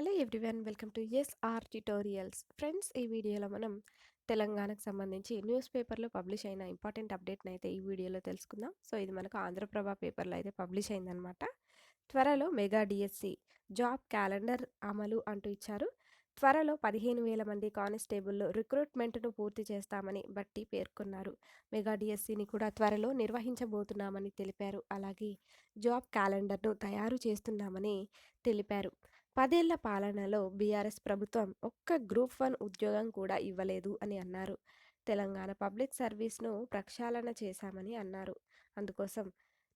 Hello everyone welcome to SR tutorials. Friends ఈ వీడియోలో మనం తెలంగాణకు సంబంధించి న్యూస్ పేపర్లో పబ్లిష్ అయిన ఇంపార్టెంట్ అప్డేట్ని అయితే ఈ వీడియోలో తెలుసుకుందాం. సో ఇది మనకు ఆంధ్రప్రభ పేపర్లో అయితే పబ్లిష్ అయిందనమాట త్వరలో మెగా డిఎస్సి జాబ్ క్యాలెండర్ అమలు అంటూ ఇచ్చారు. త్వరలో పదిహేను వేల మంది కానిస్టేబుల్లో రిక్రూట్మెంట్ను పూర్తి చేస్తామని బట్టి పేర్కొన్నారు. మెగా డిఎస్సిని కూడా త్వరలో నిర్వహించబోతున్నామని తెలిపారు. అలాగే జాబ్ క్యాలెండర్ను తయారు చేస్తున్నామని తెలిపారు. పదేళ్ళ పాలనలో బీఆర్ఎస్ ప్రభుత్వం ఒక్క గ్రూప్ వన్ ఉద్యోగం కూడా ఇవ్వలేదు అని అన్నారు. తెలంగాణ పబ్లిక్ సర్వీస్ను ప్రక్షాళన చేశామని అన్నారు. అందుకోసం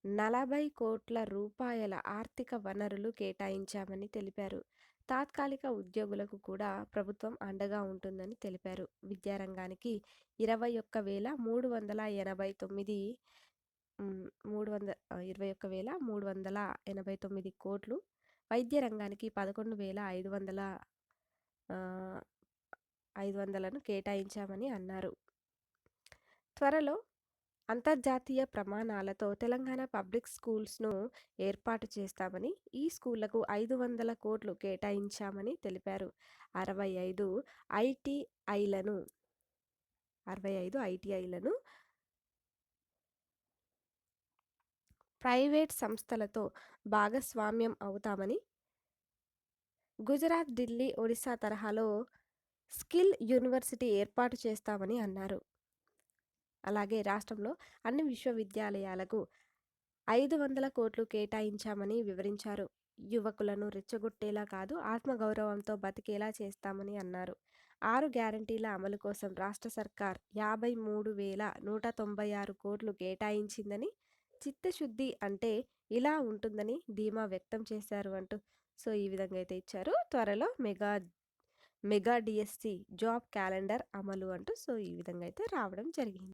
నలభై కోట్ల రూపాయల ఆర్థిక వనరులు కేటాయించామని తెలిపారు. తాత్కాలిక ఉద్యోగులకు కూడా ప్రభుత్వం అండగా ఉంటుందని తెలిపారు. విద్యారంగానికి ఇరవై ఒక్క వేల మూడు వందల ఎనభై తొమ్మిది మూడు వంద ఇరవై ఒక్క వేల మూడు వందల ఎనభై తొమ్మిది కోట్లు వైద్య రంగానికి పదకొండు వేల ఐదు వందల ఐదు వందలను కేటాయించామని అన్నారు. త్వరలో అంతర్జాతీయ ప్రమాణాలతో తెలంగాణ పబ్లిక్ స్కూల్స్ను ఏర్పాటు చేస్తామని ఈ స్కూళ్ళకు ఐదు వందల కోట్లు కేటాయించామని తెలిపారు. అరవై ఐదు ఐటీఐలను అరవై ఐదు ఐటీఐలను ప్రైవేట్ సంస్థలతో భాగస్వామ్యం అవుతామని గుజరాత్ ఢిల్లీ ఒడిశా తరహాలో స్కిల్ యూనివర్సిటీ ఏర్పాటు చేస్తామని అన్నారు. అలాగే రాష్ట్రంలో అన్ని విశ్వవిద్యాలయాలకు ఐదు వందల కోట్లు కేటాయించామని వివరించారు. యువకులను రెచ్చగొట్టేలా కాదు ఆత్మగౌరవంతో బతికేలా చేస్తామని అన్నారు. ఆరు గ్యారంటీల అమలు కోసం రాష్ట్ర సర్కార్ యాభై మూడు వేల నూట తొంభై ఆరు కోట్లు కేటాయించిందని చిత్తశుద్ధి అంటే ఇలా ఉంటుందని ధీమా వ్యక్తం చేశారు అంటూ. సో ఈ విధంగా అయితే ఇచ్చారు. త్వరలో mega mega DSC job calendar అమలు అంటూ. సో ఈ విధంగా అయితే రావడం జరిగింది.